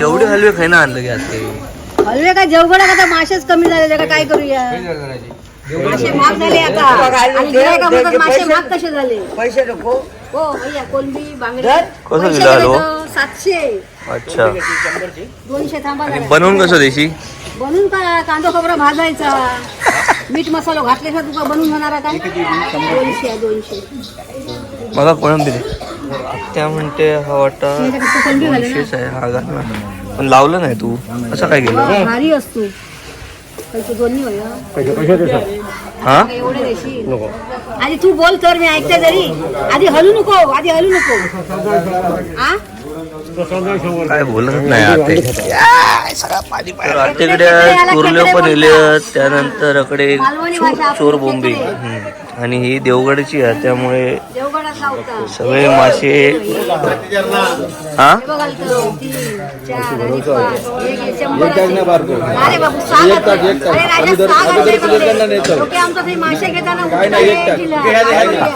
एवढे हलवे खायना आणलं की आता ते. हलवे काय जेवगडा का मासेच कमी झाले का काय करूया मासे महाग झाले आता. आणि गिऱ्हाईक म्हणतात मासे महाग कसे झाले? पैसे नको. हो भैया कोलंबी बांगडे. कसं पैसे दिलं हलवं? गेले तर सातशे. अच्छा. दोनशे थांबा आणि जरा. बनवून कसं देशी? बनवून काय कांदा खोबरा भाजायचा? मीठ मसाला घातल्याशिवाय तुका बनवून होणार काय दोनशे दोनशे. मला कोणम दिले त्या म्हणते हा वाटा दोनशेच आहे हा घातला पण लावलं नाही तू. असं काय केलं? भारी असतो. पैसे दोन्ही होय हं. काय एवढे देशील. आधी तू बोल कर मी ऐकते जरी. आधी हलू नको आधी हलू नको. आ? काय बोलत नाही आता. तर आत्याकडे चोरले पण येले त्यानंतर अकडे चोर- चोर बोंबी. आणि ही देवगडची आहे त्यामुळे सगळे मासे हा?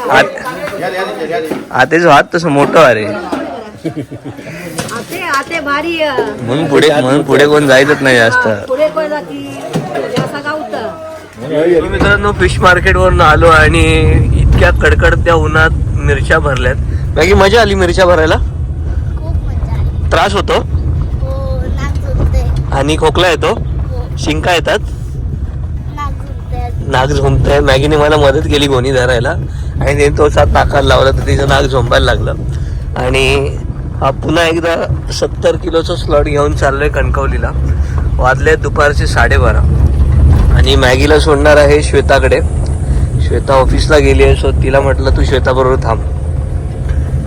हे? आतेच हात तसं मोठं अरे आते आते भारी आहे. म्हणून पुढे म्हणून पुढे कोण जायचंच नाही जास्त. मित्रांनो फिश मार्केट वरून आलो आणि इतक्या कडकडत्या उन्हात मिरच्या भरल्यात. बाकी मजा आली मिरच्या भरायला? खूप मजा आली. त्रास होतो? हो आणि खोकला येतो? हो. शिंका येतात? नाक झोंबतंय. मॅगीने मला मदत केली गोणी धरायला. आणि ते तो सात नाकाला लावला तर तिचं नाक झोंबायला लागलं. आणि हा पुन्हा एकदा सत्तर किलोचं स्लॉट घेऊन चाललोय कणकवलीला. वाजले दुपारचे साडेबारा. आणि मॅगीला सोडणार आहे श्वेताकडे. श्वेता ऑफिसला गेली आहे सो तिला म्हटलं तू श्वेताबरोबर थांब.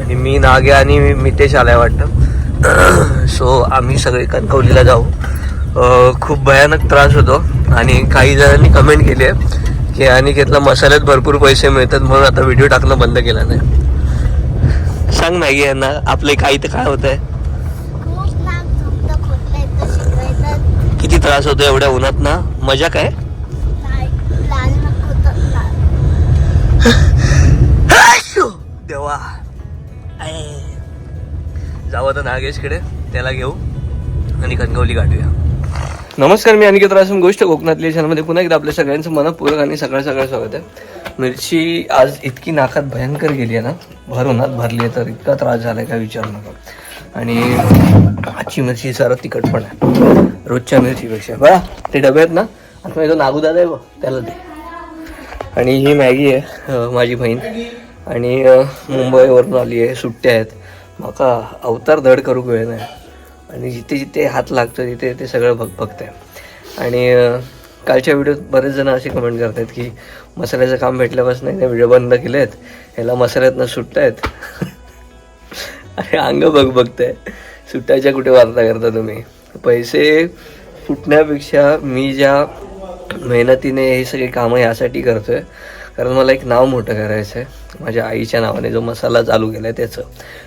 आणि मी नाग्या आणि मितेश आलाय वाटतं. सो आम्ही सगळे कणकवलीला जाऊ. खूप भयानक त्रास होतो. आणि काही जणांनी कमेंट केली आहे की अनिकेतला मसाल्यात भरपूर पैसे मिळतात म्हणून आता व्हिडिओ टाकणं बंद केला नाही. सांग मॅगी यांना आपले काही तर काय होत आहे किती त्रास होतो एवढ्या उन्हात ना? मजा काय? जाऊ आता नागेशकडे त्याला घेऊ आणि कणकवली गाठूया. नमस्कार मी अनिकेत रासम गोष्ट. कोकणातली चॅनलमध्ये पुन्हा एकदा आपल्या सगळ्यांचं मनपूर्वक आणि सगळं सगळं स्वागत आहे. मिरची आज इतकी नाकात भयंकर गेली आहे ना. भर उन्हात भरली आहे तर इतका त्रास झाला काय विचारू नका. आणि आजची मिरची सारा तिखट पण आहे. रोजच्या मिरचीपेक्षा. बघा ते डबे आहेत ना. आता तो नागूदादा आहे बघ त्याला दे. आणि ही मॅगी आहे माझी बहीण. आणि मुंबईवरून आली आहे सुट्ट्या आहेत. म्हाका अवतार धड करूंक वेळ नाही आणि जिथे जिथे हात लागतो तिथे ते सगळं भग बघत आहे आणि कालच्या व्हिडिओत बरेच जण असे कमेंट करतात की मसाल्याचं काम भेटल्यापासून नाही व्हिडिओ बंद केले आहेत ह्याला मसाल्यातनं सुट्ट आहेत अरे अंग बघ बघताय. सुट्ट्याच्या कुठे वार्ता करता तुम्ही? पैसे फुटण्यापेक्षा मी ज्या मेहनतीने हे सगळे कामं यासाठी करतोय कारण मला एक नाव मोठं करायचं आहे माझ्या आईच्या नावाने जो मसाला चालू केला आहे त्याचं.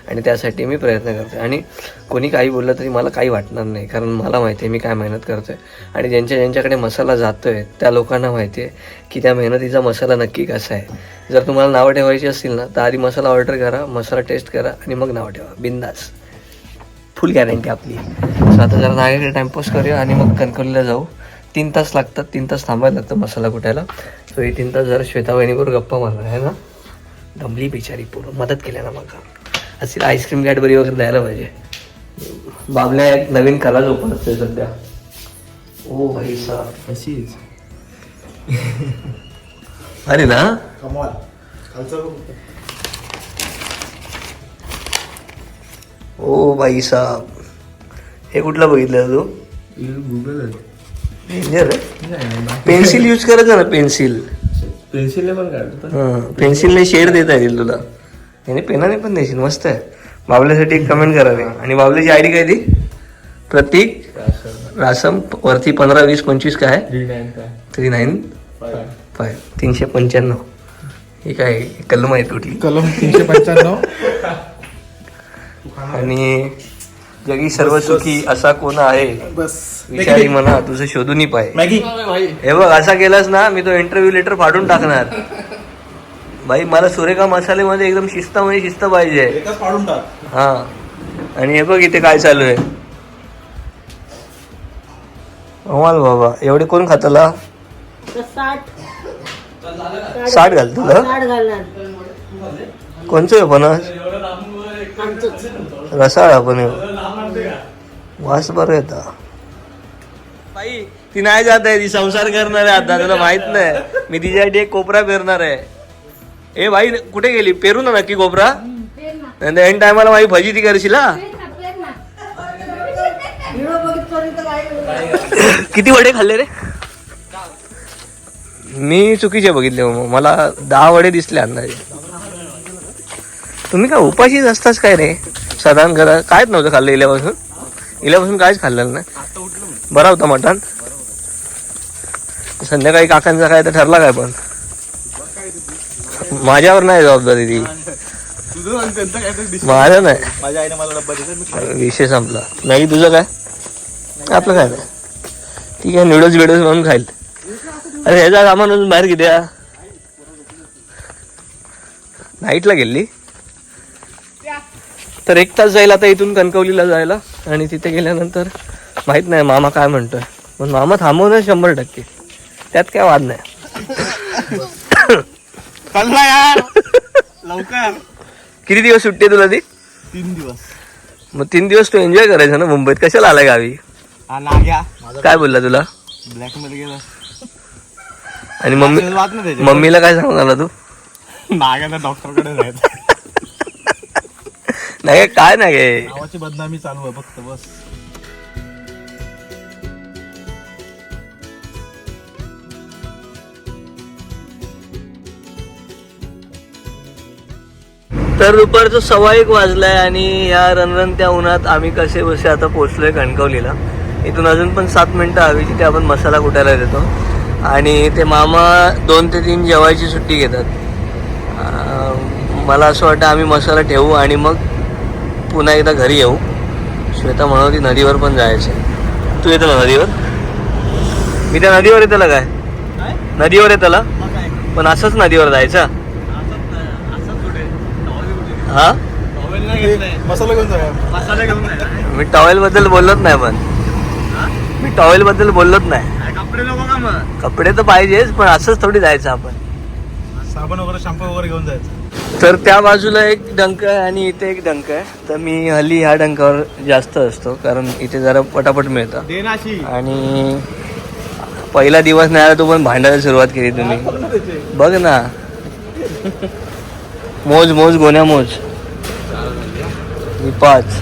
आणि त्यासाठी मी प्रयत्न करते आणि कोणी काही बोललं तरी मला काही वाटणार नाही. कारण मला माहिती आहे मी काय मेहनत करतो आहे आणि ज्यांच्या ज्यांच्याकडे मसाला जातो आहे त्या लोकांना माहिती आहे की त्या मेहनतीचा मसाला नक्की कसा आहे. जर तुम्हाला नावं ठेवायची असतील ना तर आधी मसाला ऑर्डर करा मसाला टेस्ट करा आणि मग नाव ठेवा. बिंदास. फुल गॅरंटी आपली. सो आता जरा नागेकडे टाईमपास करूया आणि मग कणकवलीला जाऊ. तीन तास लागतात तीन तास थांबायला लागतं मसाला कुटायला सो हे तीन तास जरा श्वेता गप्पा मारणार आहे ना? दमली बिचारी पूर्ण मदत केल्या ना मग. असेल आईस्क्रीम कॅडबरी वगैरे द्यायला पाहिजे. बाबल्या एक नवीन कला जोपासते सध्या. ओ भाई सा अशीच. अरे ना? ओ भाई साहब. हे कुठलं बघितलं तू? गुगल डेंजर पेन्सिल यूज करायचं ना पेन्सिल पेन्सिलने पण काढतो पेन्सिलने शेड देता येईल तुला. आणि पेनाने पण देशील मस्त आहे. बाबल्यासाठी एक कमेंट करावी. आणि बाबल्याची आयडी काय ती? प्रतीक रासम. वरती पंधरा वीस पंचवीस काय? Three nine five three nine five तीनशे पंच्याण्णव. ही काय कलम आहे कुठली? कलम तीनशे पंच्याण्णव. आणि जगी सर्व सुखी असा कोण आहे? बस. विचारी म्हणा तुझं शोधूनही पाय. मॅगी. हे बघ असा केलास ना मी तो इंटरव्ह्यू लेटर फाडून टाकणार. भाई मला सुरेखा मसालेमध्ये एकदम शिस्त म्हणजे शिस्त पाहिजे टाक. हा. आणि हे बघ इथे काय चालू आहे. अमाल बाबा. एवढे कोण खातला साठ. साठ घाल तुला? साठ घालणार. कोणचं आहे फणस आमचंच रसाळा पण वास बरं येता. बाई ती नाही जात आहे ती संसार करणार आहे आता तुला माहीत नाही. मी तिच्यासाठी एक कोपरा पेरणार आहे. ए बाई कुठे गेली? पेरू ना नक्की कोपरा. नंतर एन टायमाला माझी भजी ती करशील किती वडे खाल्ले रे? मी चुकीचे बघितले मग. मला दहा वडे दिसले अंदाजे. तुम्ही काय उपाशीच असताच काय रे? साधारण करा कायच नव्हतं खाल्लं इल्यापासून. इल्यापासून कायच खाल्लेलं नाही. बरा होता मटण. संध्याकाळी काकांचा काय तर ठरला काय पण. माझ्यावर नाही जबाबदारी ती. माझं नाही. विषय संपला. नाही तुझं काय? आपलं काय? नाही ठीक आहे नूडल्स बिडल्स म्हणून खाईल. अरे ह्याचा सामान अजून बाहेर किती नाईटला गेली? तर एक तास जाईल आता इथून कणकवलीला जायला. आणि तिथे गेल्यानंतर माहीत नाही मामा काय म्हणतोय. पण मामा थांबवणार शंभर टक्के. त्यात काय वाद नाही. यार. लवकर. किती दिवस सुट्टी आहे तुला ती? तीन दिवस. मग तीन दिवस तू एन्जॉय करायचा ना मुंबईत? कशाला आलाय गावी? हा नाग्या. काय बोलला तुला? ब्लॅकमध्ये गेला. आणि मम्मी वाद मम्मीला काय सांगणार तू? नाग्याला डॉक्टरकडे जायचं. नाही काय नाही गे. नावाची बदनामी चालू आहे फक्त बस. तर दुपारचं सव्वा एक वाजलाय आणि या रणरणत्या उन्हात आम्ही कसे बसे आता पोहोचलोय कणकवलीला. इथून अजून पण सात मिनिटं हवी तिथे आपण मसाला कुटायला देतो. आणि ते मामा दोन ते तीन जेवायची सुट्टी घेतात. मला असं वाटतं आम्ही मसाला ठेवू आणि मग पुन्हा एकदा घरी येऊ. श्वेता म्हणत होती नदीवर पण जायचं तू येतो ना नदीवर? मी त्या नदीवर येतो काय? नदीवर येतो पण असंच नदीवर जायचं? हा? मसाला घेऊन जाऊया मसाला घेऊन मी टॉवेल बद्दल बोललोच नाही पण. मी टॉवेल बद्दल बोललोच नाही. कपडे तर पाहिजेच पण असंच थोडी जायचं आपण. साबण वगैरे शॅम्पू वगैरे घेऊन जायचं. तर त्या बाजूला एक डंक आहे आणि इथे एक डंक आहे. तर मी हल्ली ह्या डंकावर जास्त असतो कारण इथे जरा पटापट मिळतं. आणि पहिला दिवस नाही आला तो पण भांडायला सुरुवात केली तुम्ही. बघ ना मोज मोज गोण्या मोज. पाच.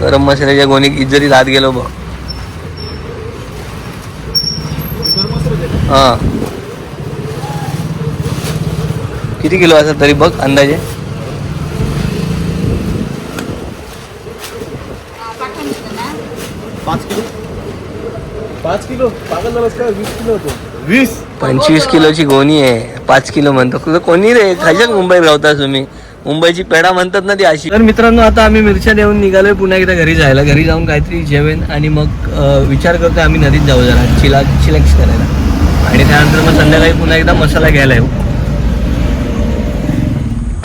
गरम मसाल्याच्या गोणी इज्जतीत आत गेलो बघ. हा. किती किलो असेल तरी बघ अंदाजे? पाच किलो. पाच किलो? पागल झालास का? वीस किलो होतो. वीस? पंचवीस किलोची गोणी आहे. पाच किलो म्हणतो. तुझं कोणी रे? खायच्यात मुंबईत राहता तुम्ही. मुंबईची पेढा म्हणतात ना ती अशी. तर मित्रांनो आता आम्ही मिरच्या देऊन निघालोय. पुन्हा एकदा घरी जायला. घरी जाऊन काहीतरी जेवेन आणि मग अं, विचार करतोय आम्ही नदीत जाऊ जरा. चिला चिलॅक्स करायला. आणि त्यानंतर मग संध्याकाळी पुन्हा एकदा मसाला घ्यायला येऊ.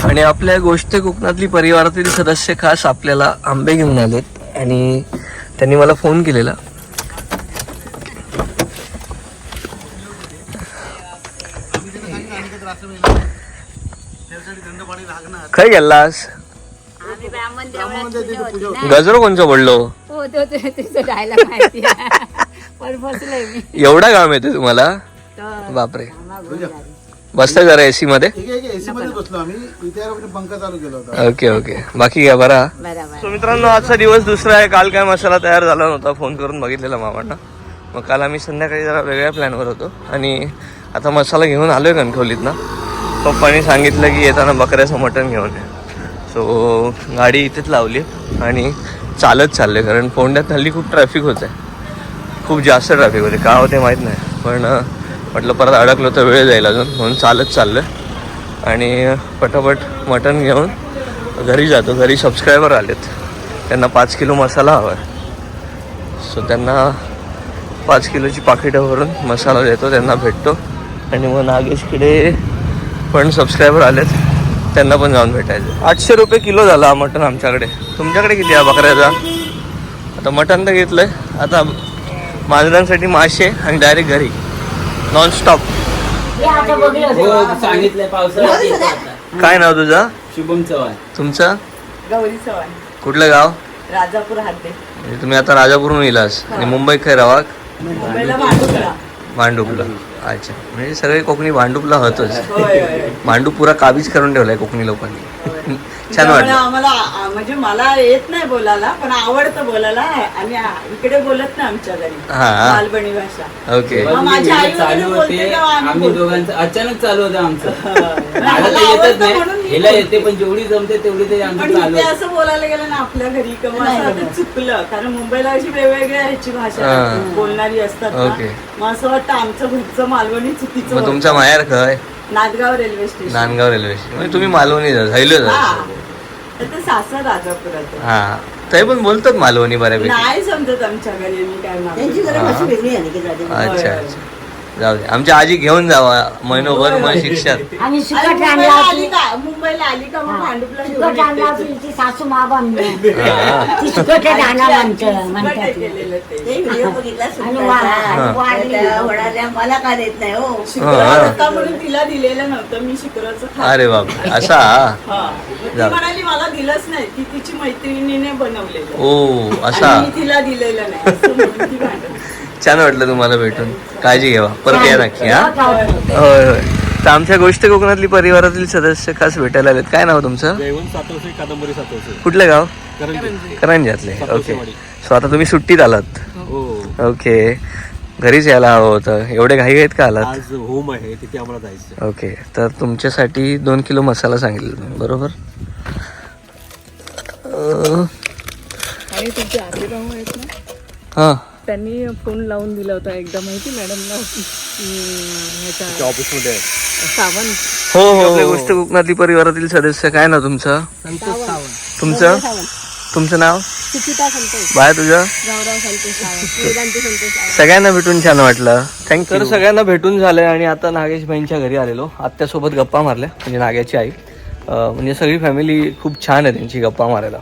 आणि आपल्या गोष्ट कोकणातली परिवारातील सदस्य खास आपल्याला आंबे घेऊन आलेत. आणि त्यांनी मला फोन केलेला. खय गेलास. गजरो कोणचं पडलो? पण फसलोय मी. एवढा काम येते तुम्हाला? तर बापरे. बसता जरा एसी मध्ये? एसी मध्ये बसलो आम्ही. इथे पंखा चालू केला होता. Okay okay. बाकी घ्या बरा? बरोबर. सो मित्रांनो आजचा दिवस दुसरा आहे. काल काय मसाला तयार झाला नव्हता. फोन करून बघितलेला मामांना. मग काल आम्ही संध्याकाळी जरा वेगळ्या प्लॅनवर होतो. आणि आता मसाला घेऊन आलोय कणकवलीत ना पप्पानी सांगितलं की येताना बकऱ्याचं मटण घेऊन ये. सो गाडी इथेच लावली. आणि चालत चालले कारण फोंड्यात हल्ली खूप ट्रॅफिक होतं खूप जास्त ट्रॅफिक होते. का होते माहीत नाही. पण म्हटलं परत अडकलो तर वेळ जाईल अजून. म्हणून चालत चाललं आणि पटापट मटण घेऊन घरी जातो. घरी सबस्क्रायबर आलेत. त्यांना पाच किलो मसाला हवा आहे सो त्यांना पाच किलोची पाकिटं भरून मसाला देतो. त्यांना भेटतो. आणि मग नागेशकडे पण सबस्क्रायबर आलेत. त्यांना पण जाऊन भेटायचं. आठशे रुपये किलो झाला मटण आमच्याकडे. तुमच्याकडे किती आहे बकऱ्याचा? आता मटण तर घेतलं आहे आता मांजरांसाठी मासे आणि डायरेक्ट घरी. नॉनस्टॉप आता. काय नाव तुझं? शुभम चव्हाण. तुमचं? गौरी चव्हाण. कुठलं गाव? राजापूर हाते. तुम्ही आता राजापूरहून येलास. आणि मुंबईत काय रावा मुंबईला भांडुपला. भांडूपला. अच्छा. म्हणजे सगळे कोकणी भांडूपला होतच. भांडूप पुरा काबीज करून ठेवलाय कोकणी लोकांनी. छान त्यामुळे वाटलं. आम्हाला आ- म्हणजे मला येत नाही बोलायला पण आवडतं बोलायला. आणि आ- इकडे बोलत नाही आमच्या घरी. हा. मालवणी भाषा. ओके. मग माझी आई वगैरे चालू बोलते होते. तेव्हा आम्ही आम्ही बोलतो. दोघांचं अचानक चालू होतं आमचं. मला मला तर येतच आवडतं म्हणून नाही हिला. येते पण जेवढी जमते तेवढी तरी पण आमचं चालू इथे. असं बोलायला गेलं ना आपल्या घरी किंवा असं आता चुकलं. कारण मुंबईला अशी वेगवेगळ्या ह्याची भाषा हा. बोलणारी असतात ना. ओके. मग असं वाटतं आमचं घरचं मालवणी चुकीचं मग तुमचा. माहेर खय Nandgaon railway station. Nandgaon railway station. म्हणजे तुम्ही मालवणी झालो हा. तर ते सासर राजापुरात. हा. ते पण बोलतात मालवणी बऱ्यापैकी. नाही समजत आमच्या घरी मी काय त्यांची जरा हा. भाषा वेगळी आहे की जाते. अच्छा अच्छा. जाऊ दे. आमच्या आजी घेऊन जावा. महिनोभर मग शिक्षात आणि सुकट आणला आली होती का? मुंबईला आली का? मग भांडुपला सुकट आणला. होती सासू मा बांधली हा. ती सुकट आणा म्हणतं सुकट म्हणतात केलेलं ते. व्हिडिओ बघितला आणि वा- आणि वाढली. मला काय देत नाही हो. हा. होता म्हणून तिला दिलेलं नव्हतं. मी शुक्रवारचं खात अरे बाप असा? हा. मग ती जाऊ. म्हणाली मला दिलंच नाही. ती तिची मैत्रिणीने बनवलेलं. ओ असा? आणि मी तिला दिलेलं नाही. असं म्हणून ती भांडण. छान वाटलं तुम्हाला भेटून. काळजी घ्यावा. परत या नक्की हा? होय. होय. तर आमच्या गोष्ट कोकणातली परिवारातील सदस्य खास भेटायला आलेत. काय नाव तुमचं? जयवंत सातवसे कादंबरी सातवसे. कुठलं गाव? करंजी. करंजातले ओके. सो आता तुम्ही सुट्टीत आलात. हो. ओके. घरीच यायला हवं होतं. एवढे घाई आहेत का आलात? आज होम आहे तिथे आम्हाला जायचं ओके. तर तुमच्यासाठी दोन किलो मसाला सांगितलं तुम्ही, बरोबर? हां. त्यांनी फोन लावून दिला होता एकदा माहिती मॅडमला? ह्याच्या ऑफिसमध्ये सावंत. हो हो आपल्या गोष्ट कोकणातली परिवारातील सदस्य काय ना तुमचं? तुमचं? तुमचं नाव? सुचिता संतोष. बाय तुझं? गावराव संतोष सावंत. वेदांती संतोष सावंत. सगळ्यांना भेटून छान वाटलं. थँक्यू तर सगळ्यांना भेटून झालंय आणि आता नागेश बाईंच्या घरी आलेलो. आत्यासोबत गप्पा मारल्या म्हणजे नाग्याची आई. अं, म्हणजे सगळी फॅमिली खूप छान आहे त्यांची गप्पा मारायला.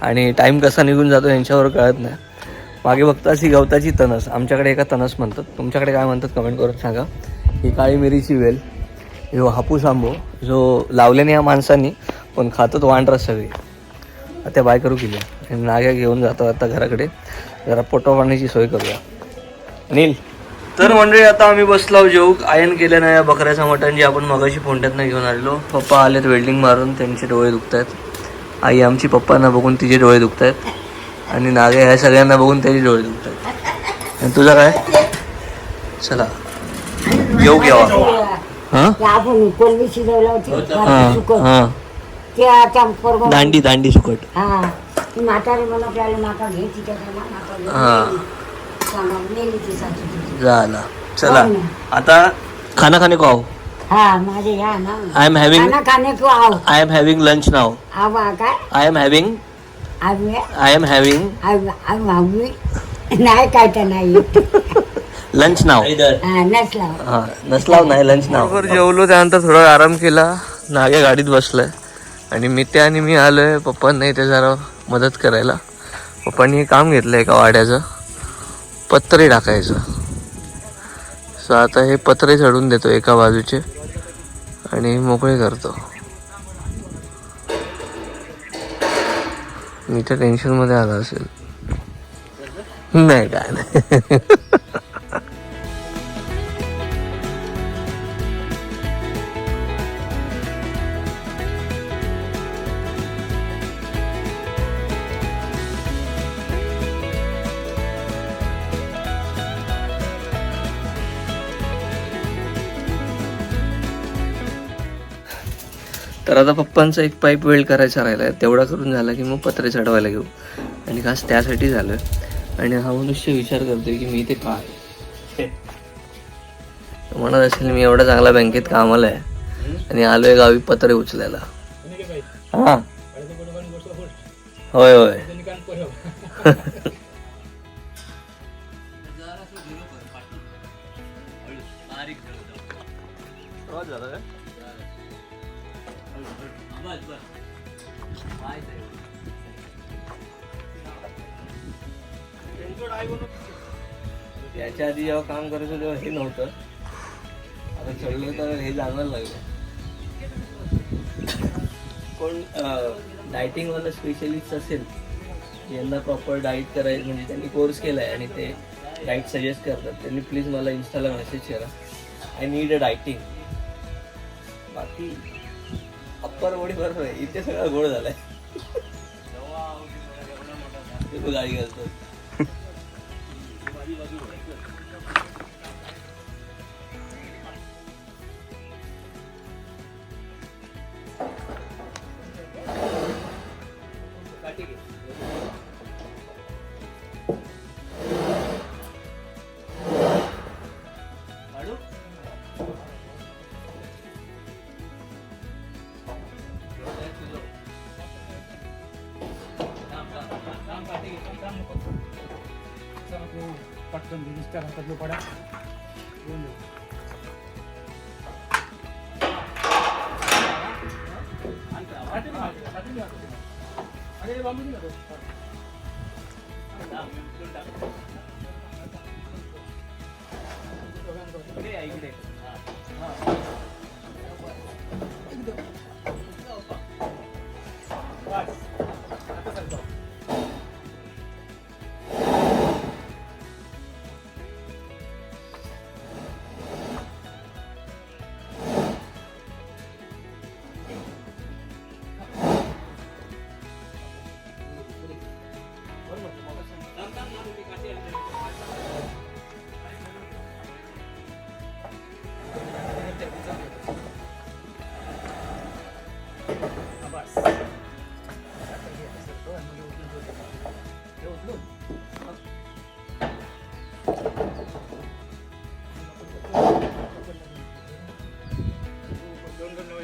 आणि टाईम कसा निघून जातो यांच्यावर कळत नाही. मागे बघताच ही गवताची तणस आमच्याकडे एका तणस म्हणतात. तुमच्याकडे काय म्हणतात कमेंट करून सांगा. ही काळी मिरीची वेल जो हापूस आंबो जो लावल्याने या माणसांनी पण खातात वांडरस सगळी. त्या बाय करू केली नाग्या घेऊन जातो आता घराकडे. जरा पोटो पाण्याची सोय करूया. अनिल. तर मंडळी आता आम्ही बसलो जेऊ आयन केलं नाही या बकऱ्याचं मटण जे आपण मगाशी फोंड्यातनं घेऊन आलेलो. पप्पा आलेत वेल्डिंग मारून. त्यांचे डोळे दुखत आहेत आई आमची पप्पांना बघून तिचे डोळे दुखत आहेत आणि नागे ह्या सगळ्यांना बघून त्याचे डोळे आणि तुझं काय? चला. येऊ घ्यावा हां? हां हां दांडी दांडी सुकट हा. हां. झाला. चला. हो. आता खाना खाने को आओ. हा माझे या ना. I am having I am having lunch now I am having I am having नाही काय तर नाही लंच नाव हा नसला हा नसलाव नाही लंच नाव बरोबर जेवलो त्यानंतर थोडा आराम केला. नाग्या गाडीत बसलाय. आणि मी त्या आणि मी आलोय पप्पांना इथे जरा मदत करायला. पप्पांनी हे काम घेतलं एका वाड्याचं. पत्रे टाकायचं. सो आता हे पत्रे चढून देतो एका बाजूचे. आणि मोकळे करतो. मी तर टेन्शनमध्ये आला असेल. नाही काय नाही. तर आता पप्पांचा एक पाईप वेल्ड करायचा राहिला आहे तेवढा करून झाला की मग पत्रे चढवायला घेऊ. आणि खास त्यासाठी झालं. आणि हा मनुष्य विचार करतोय की मी इथे काय तो म्हणत असेल मी एवढा चांगला बँकेत कामाला आहे. आणि आलोय गावी पत्रे उचलायला. हा. होय होय. याच्या आधी जेव्हा काम करायचं तेव्हा हे नव्हतं. आता चढलं तर हे जाणवायला लागलं. कोण डायटिंगवाला स्पेशलिस्ट असेल यांना प्रॉपर डाईट करायचं म्हणजे त्यांनी कोर्स केला आहे आणि ते डाईट सजेस्ट करतात. त्यांनी प्लीज मला इन्स्टाला मेसेज करा. आय नीड अ डायटिंग बाकी अप्पर बॉडी बरोबर आहे. इथे सगळा गोड झालाय ते तो गाडी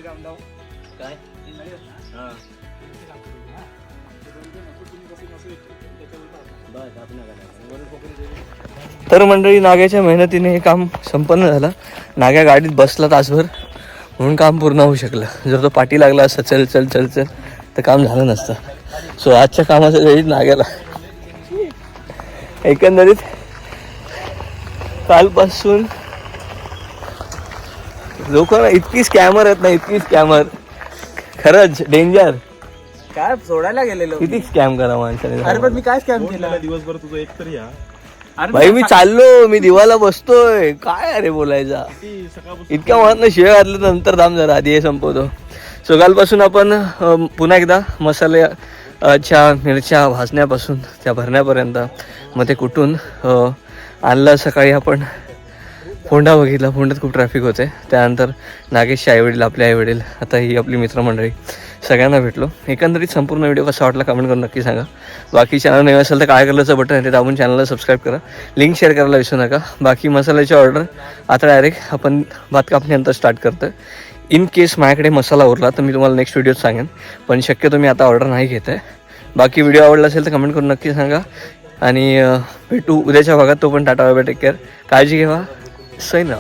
घालतो काय तर मंडळी नाग्याच्या मेहनतीने हे काम संपन्न झालं. नाग्या गाडीत बसला तासभर. म्हणून काम पूर्ण होऊ शकलं. जर तो पाठी लागला असता चल चल चल चल तर काम झालं नसतं. सो आजच्या कामाचं क्रेडिट नाग्याला एकंदरीत कालपासून लोक ना इतकी स्कॅमर आहेत ना इतकी स्कॅमर खरंच डेंजर काय सोडायला गेलेलो. किती स्कॅम करा माणसाने. अरे पण मी काय स्कॅम केला? दिवसभर तुझं एक तर या भाई मी चाललो मी दिवाला बसतोय. काय अरे बोलायचा? इतक्या मनात शिव्या घातल्या नंतर थांब जरा आधी हे संपवतो. सो कालपासून आपण पुन्हा एकदा मसाले च्या मिरच्या भाजण्यापासून त्या भरण्यापर्यंत मग ते कुठून आणलं सकाळी आपण फोंडा बघितला. फोंड्यात खूप ट्रॅफिक होते. त्यानंतर नागेशचे आईवडील आपले आईवडील आता ही आपली मित्रमंडळी. सगळ्यांना भेटलो. एकंदरीत संपूर्ण व्हिडिओ कसा वाटला कमेंट करून नक्की सांगा. बाकी चॅनल नवीन असेल तर काय करायचं बटन आहे ते दाबून चॅनलला सबस्क्राईब करा. लिंक शेअर करायला विसरू नका. बाकी मसाल्याची ऑर्डर आता डायरेक्ट आपण भात कापण्यानंतर स्टार्ट करतो इन केस माझ्याकडे मसाला उरला तर मी तुम्हाला नेक्स्ट व्हिडिओत सांगेन. पण शक्यतो मी आता ऑर्डर नाही घेत आहे बाकी व्हिडिओ आवडला असेल तर कमेंट करून नक्की सांगा. आणि भेटू उद्याच्या भागात. तो पण टाटा बाय टेक केअर काळजी घ्या. सैन